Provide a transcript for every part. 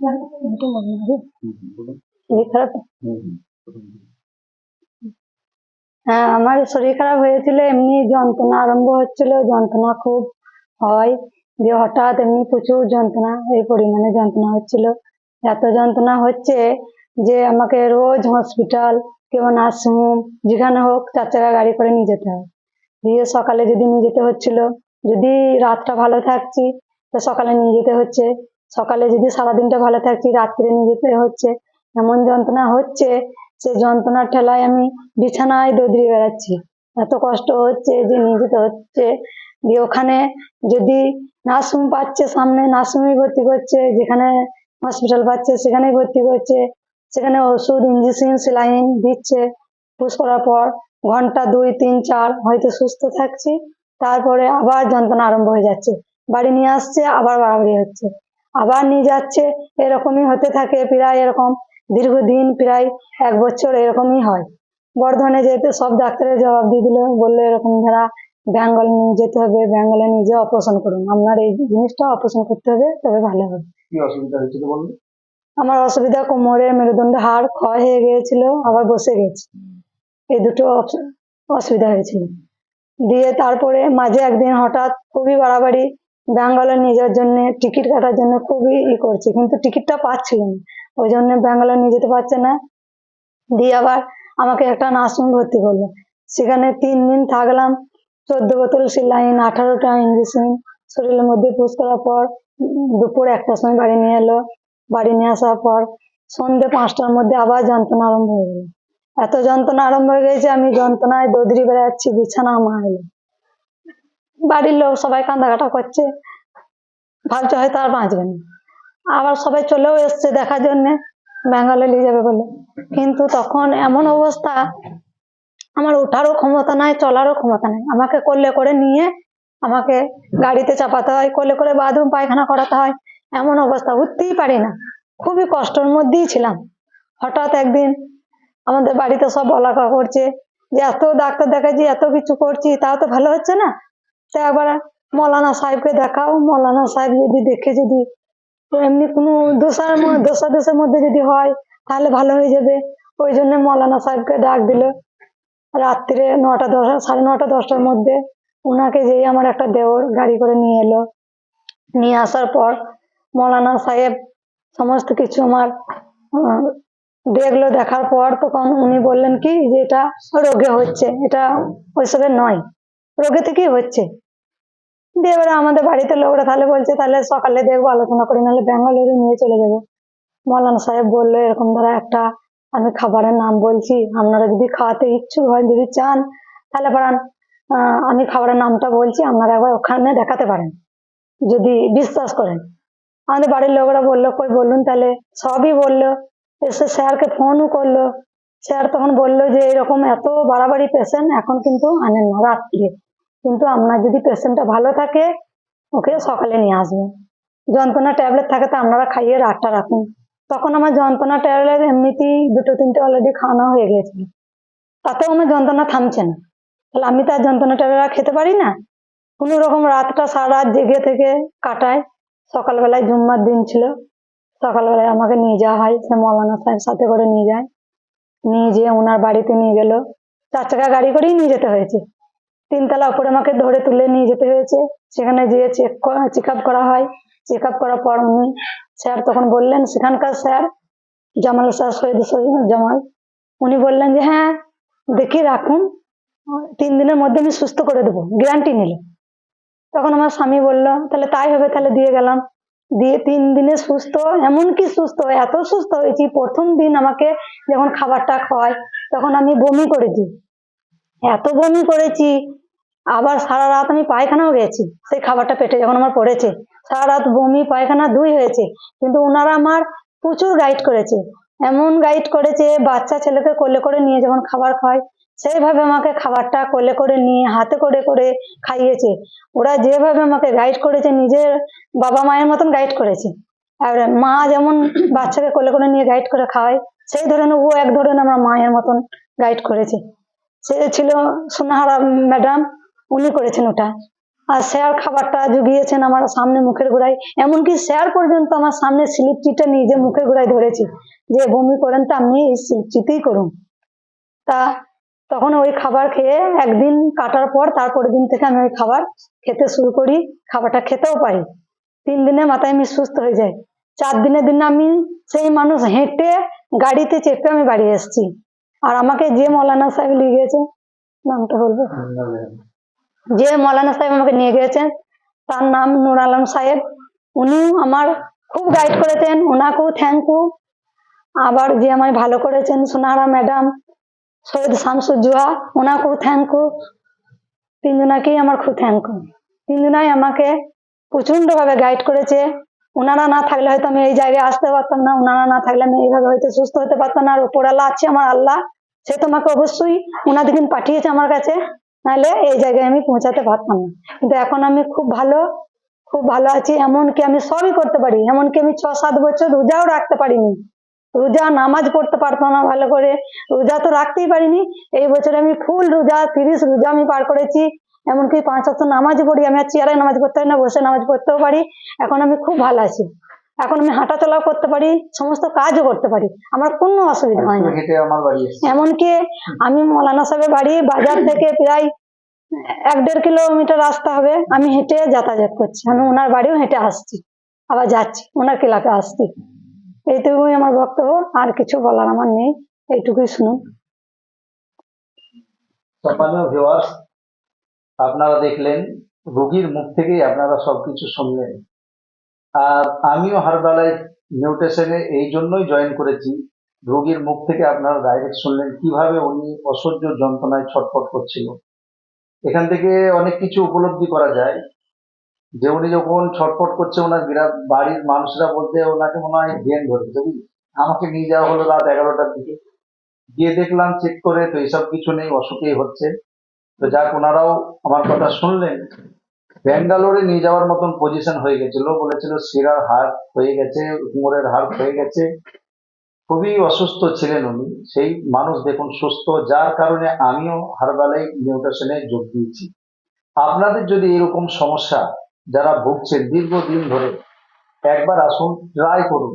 হয়। আমার শরীর খারাপ হয়েছিল, এমনি যন্ত্রণা আরম্ভ হচ্ছিল, যন্ত্রণা খুব হয় দিয়ে হঠাৎ এমনি প্রচুর যন্ত্রণা, এই পরিমাণে যন্ত্রণা হচ্ছিল এত যন্ত্রণা হচ্ছে যে আমাকে রোজ হসপিটাল কেউ নার্সিংহোম যেখানে হোক চার চাকা গাড়ি করে নিয়ে যেতে হয় দিয়ে সকালে যদি নিয়ে যেতে হচ্ছিল, যদি রাতটা ভালো থাকছি, তো সকালে নিয়ে যেতে হচ্ছে সকালে যদি সারাদিনটা ভালো থাকছি রাত্রে নিয়ে যেতে হচ্ছে এমন যন্ত্রণা হচ্ছে, সে যন্ত্রণার ঠেলায় আমি বিছানায় দৌড়িয়ে বেড়াচ্ছি। এত কষ্ট হচ্ছে যে নিয়ে যেতে হচ্ছে দিয়ে ওখানে যদি নার্সিং পাচ্ছে, সামনে নার্সিংয়ে ভর্তি করছে, যেখানে হসপিটাল পাচ্ছে, সেখানেই ভর্তি করছে, সেখানে ওষুধ ইঞ্জেকশন সেলাইন দিচ্ছে। পুষ করার পর ঘণ্টা দুই, তিন, চার হয়তো সুস্থ থাকছি, তারপরে আবার যন্ত্রণা আরম্ভ হয়ে যাচ্ছে। বাড়ি নিয়ে আসছে, আবার বাড়াবাড়ি হচ্ছে। আবার নিয়ে যাচ্ছে। এরকমই হতে থাকে প্রায় এরকম। দীর্ঘদিন প্রায় এক বছর এরকমই হয়। বর্ধমানে যেতে সব ডাক্তারের জবাব দিয়ে দিল বলল এরকম যারা বেঙ্গল নিয়ে যেতে হবে বেঙ্গলে নিজে অপারেশন করুন। আপনার এই জিনিসটা অপারেশন করতে হবে তবে ভালো হবে। আমার অসুবিধা কোমরে মেরুদণ্ড হাড় ক্ষয় হয়ে গিয়েছিল আবার বসে গেছি। এই দুটো অস- অসুবিধা হয়েছিল। দিয়ে তারপরে মাঝে একদিন হঠাৎ খুবই বাড়াবাড়ি ব্যাঙ্গালোর নিয়ে যাওয়ার জন্য টিকিট কাটার জন্য খুবই ই করছে, কিন্তু টিকিটটা পাচ্ছিল না। ওই জন্য ব্যাঙ্গালোর নিয়ে যেতে পারছে না। দিয়ে আবার আমাকে একটা নার্সিং ভর্তি করল। সেখানে তিন দিন থাকলাম। চোদ্দ বোতল সিলাইন, আঠারোটা ইঞ্জেকশন, শরীরের মধ্যে পুষ করার পর দুপুর একটার সময় বাড়ি নিয়ে এলো। বাড়ি নিয়ে আসার পর সন্ধ্যে পাঁচটার মধ্যে আবার যন্ত্রণা আরম্ভ হয়ে গেল। এত যন্ত্রণা আরম্ভ হয়ে গেছে, আমি যন্ত্রণায় দৌড়ি বেড়াচ্ছি বিছানা আমার বাড়ির লোক সবাই কান্দাকাটা করছে। ভাবছে হয়তো আর বাঁচবে না। আবার সবাই চলেও এসছে দেখার জন্যে, বেঙ্গলে নিয়ে যাবে বলে। কিন্তু তখন এমন অবস্থা, আমার ওঠারও ক্ষমতা নাই, চলারও ক্ষমতা নাই। আমাকে করলে করে নিয়ে আমাকে গাড়িতে চাপাতে হয় করলে করে বাথরুম, পায়খানা করাতে হয়। এমন অবস্থা, উঠতেই পারি না। খুবই কষ্টের মধ্যেই ছিলাম। হঠাৎ একদিন আমাদের বাড়িতে সব বলা করছে যে, এত ডাক্তার দেখাচ্ছি, এত কিছু করছি, তাও তো ভালো হচ্ছে না? তো একবার মৌলানা সাহেবকে দেখাও। মৌলানা সাহেব যদি দেখে যদি এমনি কোনো দোষার ম- দোষাদোষের মধ্যে যদি হয়, তাহলে ভালো হয়ে যাবে। ওই জন্য মৌলানা সাহেবকে ডাক দিল। রাত্রে নটা দশ, সাড়ে নটা দশটার মধ্যে ওনাকে যেই আমার একটা দেওর গাড়ি করে নিয়ে এলো। নিয়ে আসার পর মৌলানা সাহেব সমস্ত কিছু আমার দেখল। দেখার পর তখন উনি বললেন, কি? যে এটা রোগে হচ্ছে। এটা ওইসবের নয়। রোগে থেকেই হচ্ছে? দিয়ে এবারে আমাদের বাড়িতে লোকরা তাহলে বলছে, তাহলে সকালে দেখব, আলোচনা করি, নাহলে ব্যাঙ্গালোরে নিয়ে চলে যাব। মৌলানা সাহেব বলল, এরকম ধরা একটা আমি খাবারের নাম বলছি, আপনারা যদি খাওয়াতে ইচ্ছুক হয়, যদি চান, তাহলে পারান। আমি খাবারের নামটা বলছি, আপনারা একবার ওখানে দেখাতে পারেন। যদি বিশ্বাস করেন। আমাদের বাড়ির লোকরা বলল, কই বলুন তাহলে। সবই বলল, এসে স্যারকে ফোনও করল। স্যার তখন বলল যে, এরকম এত বাড়াবাড়ি পেশেন্ট এখন কিন্তু আনেন না, রাত্রে। কিন্তু আপনার যদি পেশেন্টটা ভালো থাকে, ওকে সকালে নিয়ে আসবেন যন্ত্রণা ট্যাবলেট থাকে তো আপনারা খাইয়ে রাতটা রাখুন। তখন আমার যন্ত্রণা ট্যাবলেট এমনিতেই দুটো, তিনটে অলরেডি খাওয়ানো হয়ে গেছিল তাতেও আমার যন্ত্রণা থামছে না। তাহলে আমি তার যন্ত্রণা ট্যাবলেট খেতে পারি না। কোনো রকম রাতটা সারা রাত জেগে থেকে কাটায়। সকালবেলায় জুম্মার দিন ছিল। সকালবেলায় আমাকে নিয়ে যাওয়া হয়, সে মৌলানা সাহেব সাথে করে নিয়ে যায়। নিয়ে যেয়ে ওনার বাড়িতে নিয়ে গেল। চার চাকা গাড়ি করেই নিয়ে যেতে হয়েছে। তিনতলা উপরে আমাকে ধরে তুলে নিয়ে যেতে হয়েছে। সেখানে যেয়ে চেক চেক আপ করা হয়। চেক আপ করার পর উনি স্যার তখন বললেন, সেখানকার স্যার জামাল স্যার সৈয়দ সৈয়দ জামাল। উনি বললেন যে হ্যাঁ দেখি রাখুন। তিন দিনের মধ্যে আমি সুস্থ করে দেবো গ্যারান্টি নিল। তখন আমার স্বামী বলল, তাহলে তাই হবে, তাহলে দিয়ে গেলাম। দিয়ে তিন দিনে সুস্থ এমন কি সুস্থ, এত সুস্থ হয়েছি। প্রথম দিন আমাকে যখন খাবারটা খাওয়ায়, তখন আমি বমি করেছি। এত বমি করেছি। আবার সারা রাত আমি পায়খানাও গেছি। সেই খাবারটা পেটে যখন আমার পড়েছে, সারা রাত বমি, পায়খানা দুই হয়েছে। কিন্তু ওনারা আমার প্রচুর গাইড করেছে। এমন গাইড করেছে, বাচ্চা ছেলেকে কোলে করে নিয়ে যখন খাবার খায়, সেইভাবে আমাকে খাবারটা কোলে করে নিয়ে, হাতে করে করে খাইয়েছে। ওরা যেভাবে আমাকে গাইড করেছে, নিজের বাবা মায়ের মতন গাইড করেছে। আর মা যেমন বাচ্চাকে কোলে করে নিয়ে গাইড করে খাওয়ায় সেই ধরনের ও এক ধরনের আমার মায়ের মতন গাইড করেছে। সে ছিল সোনাহারা ম্যাডাম, উনি করেছেন ওটা। আর স্যার খাবারটা জুগিয়েছেন আমার সামনে মুখের গোড়ায়। এমনকি স্যার পর্যন্ত আমার সামনে স্লিপ চিটে নিজে মুখের গোড়ায় ধরেছি। যে বমি করেন তো আপনি এই স্লিপ চিটেই করুন। তা তখন ওই খাবার খেয়ে একদিন কাটার পর তারপরের দিন থেকে আমি ওই খাবার খেতে শুরু করি, খাবারটা খেতেও পারি তিন দিনের মাথায় আমি সুস্থ হয়ে যাই চার দিনের দিন আমি সেই মানুষ হেঁটে গাড়িতে চেপে আমি বাড়ি এসেছি। আর আমাকে যে মৌলানা সাহেব নিয়ে গিয়েছে নামটা বলব? যে মৌলানা সাহেব আমাকে নিয়ে গিয়েছেন, তার নাম নুর আলম সাহেব। উনি আমার খুব গাইড করেছেন ওনাকেও থ্যাংক ইউ আবার যে আমায় ভালো করেছেন, সোনারা ম্যাডাম সৈয়দ শামসুজ্জোহা ওনাকেও থ্যাংক ইউ তিনজনাকেই আমার খুব থ্যাংক ইউ তিনজনাই আমাকে প্রচণ্ড ভাবে গাইড করেছে। ওনারা না থাকলে হয়তো আমি এই জায়গায় আসতে পারতাম না, ওনারা না থাকলে আমি এইভাবে হয়তো সুস্থ হতে পারতাম না, আর ওপর আল্লাহ আছে আমার আল্লাহ, সে তোমাকে অবশ্যই ওনাদিন পাঠিয়েছে আমার কাছে, নাহলে এই জায়গায় আমি পৌঁছাতে পারতাম না। কিন্তু এখন আমি খুব ভালো খুব ভালো আছি, এমনকি আমি সবই করতে পারি, এমনকি আমি ছ সাত বছর রোজাও রাখতে পারিনি। রোজা নামাজ পড়তে পারতাম না ভালো করে, রোজা তো রাখতেই পারিনি, এই বছর আমি ফুল রোজা, তিরিশ রোজা আমি পার করেছি এমনকি পাঁচ সপ্তাহ নামাজ পড়ি আমি আর চেয়ারে নামাজ পড়তে পারি না বসে নামাজ পড়তেও পারি। এখন আমি খুব ভালো আছি। এখন আমি হাঁটা চলাও করতে পারি সমস্ত কাজও করতে পারি। আমার কোনো অসুবিধা হয় না। এমনকি আমি মৌলানা সাহেবের বাড়ি বাজার থেকে প্রায় এক দেড় কিলোমিটার রাস্তা হবে আমি হেঁটে যাতায়াত করছি। আমি ওনার বাড়িও হেঁটে আসছি আবার যাচ্ছি ওনার ক্লাবে আসছি। এইটুকুই আমার বক্তব্য আর কিছু বলার আমার নেই। এইটুকুই শুনুন। আপনারা দেখলেন, রোগীর মুখ থেকেই আপনারা সবকিছু শুনলেন। আর আমিও হারবালায় নিউট্রিশনে এই জন্যই জয়েন করেছি, রোগীর মুখ থেকে আপনারা ডাইরেক্ট শুনলেন কীভাবে উনি অসহ্য যন্ত্রণায় ছটফট করছিল। এখান থেকে অনেক কিছু উপলব্ধি করা যায়, যে উনি যখন ছটফট করছে ওনার বিরাট, বাড়ির মানুষরা বলতে ওনাকে মনে হয় জ্ঞান ধরেছে। আমাকে নিয়ে যাওয়া হলো রাত এগারোটার দিকে। গিয়ে দেখলাম চেক করে, তো এইসব কিছু নেই, অসুখেই হচ্ছে। তো যাক, ওনারাও আমার কথা শুনলেন। ব্যাঙ্গালোরে নিয়ে যাওয়ার মতন পজিশন হয়ে গেছিল, বলেছিল শিরার হাড় হয়ে গেছে কোমরের হাড় হয়ে গেছে। খুবই অসুস্থ ছিলেন উনি। সেই মানুষ দেখুন, সুস্থ, যার কারণে আমিও হারবালাই নিউট্রিশনে যোগ দিয়েছি। আপনাদের যদি এরকম সমস্যা যারা ভুগছেন দীর্ঘদিন ধরে, একবার আসুন ট্রাই করুন।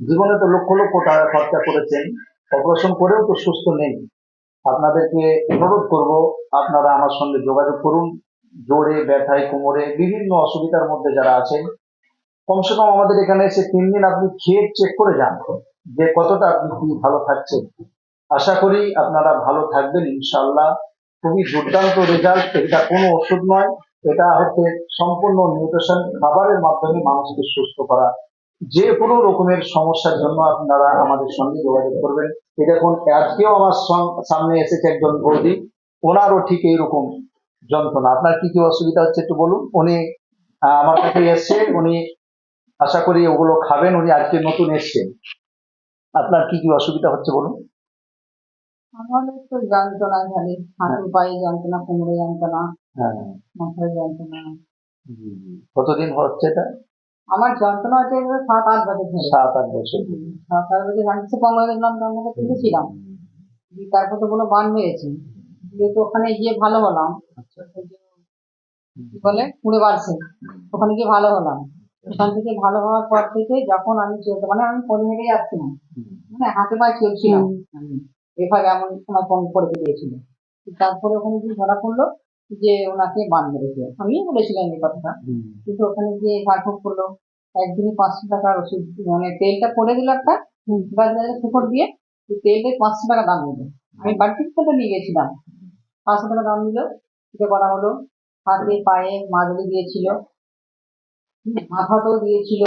জীবনে তো লক্ষ লক্ষ টাকা খরচা করেছেন অপারেশন করেও তো সুস্থ নেই। আপনাদেরকে অনুরোধ করব, আপনারা আমার সঙ্গে যোগাযোগ করুন। জোরে, ব্যথায়, কোমরে, বিভিন্ন অসুবিধার মধ্যে যারা আছেন, কমসে কম আমাদের এখানে এসে তিন দিন আপনি খেয়ে চেক করে যান যে কতটা আপনি কি ভালো থাকছেন আশা করি আপনারা ভালো থাকবেন ইনশাল্লাহ খুবই দুর্দান্ত রেজাল্ট এটা কোনো ওষুধ নয়, এটা হচ্ছে সম্পূর্ণ নিউট্রিশন খাবারের মাধ্যমে মানুষকে সুস্থ করা। যে কোনো রকমের সমস্যার জন্য আপনারা আমাদের সঙ্গে যোগাযোগ করবেন। এই দেখুন আজকেও আমার সামনে এসেছে একজন বৌদি। ওনারও ঠিক এইরকম যন্ত্রণা। আপনার কি কি অসুবিধা হচ্ছে একটু বলুন? উনি আমার কাছে এসছে। উনি আশা করি ওগুলো খাবেন। উনি আজকে নতুন এসছেন। আপনার কি কি অসুবিধা হচ্ছে বলুন? আমার একটু যন্ত্রণা খালি। হাঁটু পায়ে যন্ত্রণা কোমরে যন্ত্রণা হ্যাঁ মাথায় যন্ত্রণা। কতদিন হচ্ছে এটা? আমার যন্ত্রণা হচ্ছে সাত আট বছর ধরে। সাত আট বছর সাত আট বছর হয়ে গেছিলাম তখন থেকে তুলেছিলাম দিয়ে তারপর তো কোনো বান হয়েছে দিয়ে তো ওখানে গিয়ে ভালো হলাম। কি বলে? পুড়ে বাড়ছে। ওখানে গিয়ে ভালো হলাম। ওখান থেকে ভালো হওয়ার পর থেকে যখন আমি চলতে মানে আমি ফোন হেঁটে যাচ্ছিলাম। মানে হাতে পায়ে চলছিলাম। এভাবে এমন সময় ফোন করে দিয়েছিল। তারপরে ওখানে গিয়ে ধরা পড়ল। যে ওনাকে বান মেরেছে। আমিও বলেছিলাম এই কথাটা। কিন্তু ওখানে গিয়ে ঝাড়ফুঁক করল। একদিনে পাঁচশো টাকার ওষুধ মানে তেলটা করে দিল একটা বাজারে শুকর দিয়ে তেলের পাঁচশো টাকা দাম নিল আমি বাড়ি থেকে নিয়ে গেছিলাম। পাঁচশো টাকা দাম নিল এটা করা হলো। হাতে পায়ে মাদুলি দিয়েছিল। মাথাতেও দিয়েছিল।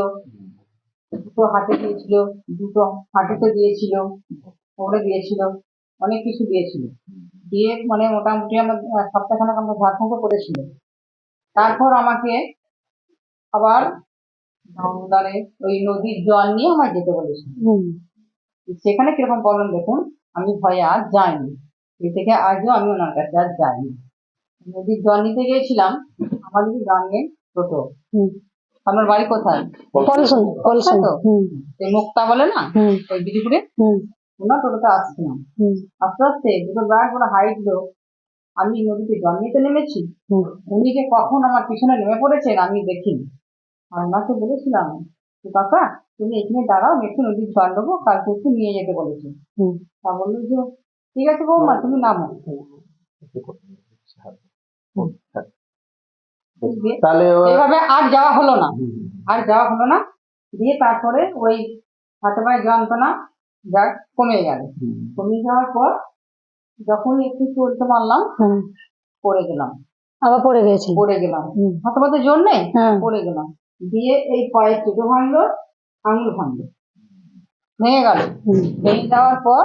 দুটো হাতে দিয়েছিল। দুটো হাঁটুতে দিয়েছিল। ওরে দিয়েছিল। অনেক কিছু দিয়েছিল। দিয়ে মানে মোটামুটি আমার সপ্তাহখানেক আমরা ঝাড়খণ্ড করেছিল তারপর আমাকে আবার ধনদারে ওই নদীর জল নিয়ে আমার যেতে বলেছিল। সেখানে কীরকম প্রবলেম দেখুন আমি ভয়ে আর যাইনি। এ থেকে আজও আমি ওনার কাছে আর যাইনি। নদীর জল নিতে গিয়েছিলাম আমাদের গ্রামে টোটো। হুম। আপনার বাড়ি কোথায়? তো? মুক্তা বলে না? ওই বিজিপুরে ওনার টোটোতে আসছিলাম। আস্তে আস্তে দুটো বিরাট বড় হাইট লোক আমি নদীতে জল নিতে নেমেছি। হুম, উনি যে কখন আমার পিছনে নেমে পড়েছেন আমি দেখিনি। আর ওনাকে বলেছিলাম যে কাকা তুমি এখানে দাঁড়াও আমি একটু নদীর জল নেব কালকে একটু নিয়ে যেতে বলেছে। হুম। তা বলল যে ঠিক আছে বৌমা তুমি নামো। দিয়ে তাহলে আর যাওয়া হলো না। আর যাওয়া হলো না। দিয়ে তারপরে ওই হাতে পায়ে যন্ত্রণা যা কমে গেল। কমে যাওয়ার পর যখন একটু চলতে পারলাম। পড়ে গেলাম। আবার পড়ে গেছিল পড়ে গেলাম। হুম, হাতে পাতে জোর নেই? হ্যাঁ। পড়ে গেলাম। দিয়ে এই পায়ের চেটো ভাঙলো আঙুল ভাঙলো। ভেঙে গেল। ভেঙে যাওয়ার পর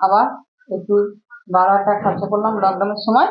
আবার একটু বারো হাজার টাকা খরচা করলাম লকডাউনের সময়।